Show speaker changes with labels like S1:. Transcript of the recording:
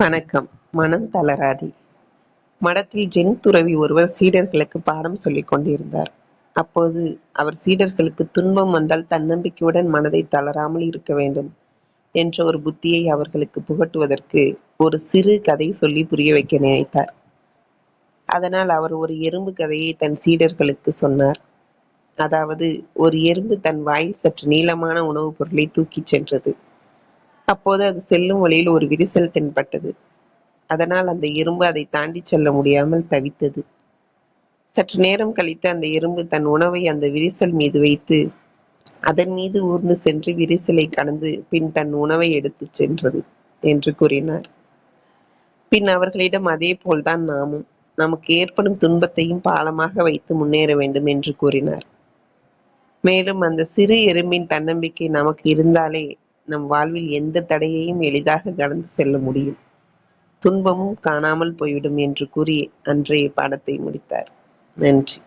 S1: வணக்கம். மனம் தளராதி. மடத்தில் ஜென் துறவி ஒருவர் சீடர்களுக்கு பாடம் சொல்லிக் கொண்டிருந்தார். அப்போது அவர் சீடர்களுக்கு துன்பம் வந்தால் தன்னம்பிக்கையுடன் மனதை தளராமல் இருக்க வேண்டும் என்ற ஒரு புத்தியை அவர்களுக்கு புகட்டுவதற்கு ஒரு சிறு கதை சொல்லி புரிய வைக்க நினைத்தார். அதனால் அவர் ஒரு எறும்பு கதையை தன் சீடர்களுக்கு சொன்னார். அதாவது ஒரு எறும்பு தன் வாயில் சற்று நீளமான உணவுப் பொருளை தூக்கிச் சென்றது. அப்போது அது செல்லும் வழியில் ஒரு விரிசல் தென்பட்டது. அதனால் அந்த எறும்பு அதை தாண்டி செல்ல முடியாமல் தவித்தது. சற்று நேரம் கழித்து அந்த எறும்பு தன் உணவை அந்த விரிசல் மீது வைத்து அதன் மீது ஊர்ந்து சென்று விரிசலை கடந்து பின் தன் உணவை எடுத்து சென்றது என்று கூறினார். பின் அவர்களிடம் அதே போல்தான் நாமும் நமக்கு ஏற்படும் துன்பத்தையும் பாலமாக வைத்து முன்னேற வேண்டும் என்று கூறினார். மேலும் அந்த சிறு எறும்பின் தன்னம்பிக்கை நமக்கு இருந்தாலே நம் வாழ்வில் எந்த தடையையும் எளிதாக கடந்து செல்ல முடியும். துன்பமும் காணாமல் போய்விடும் என்று கூறி அன்றைய பாடத்தை முடித்தார். நன்றி.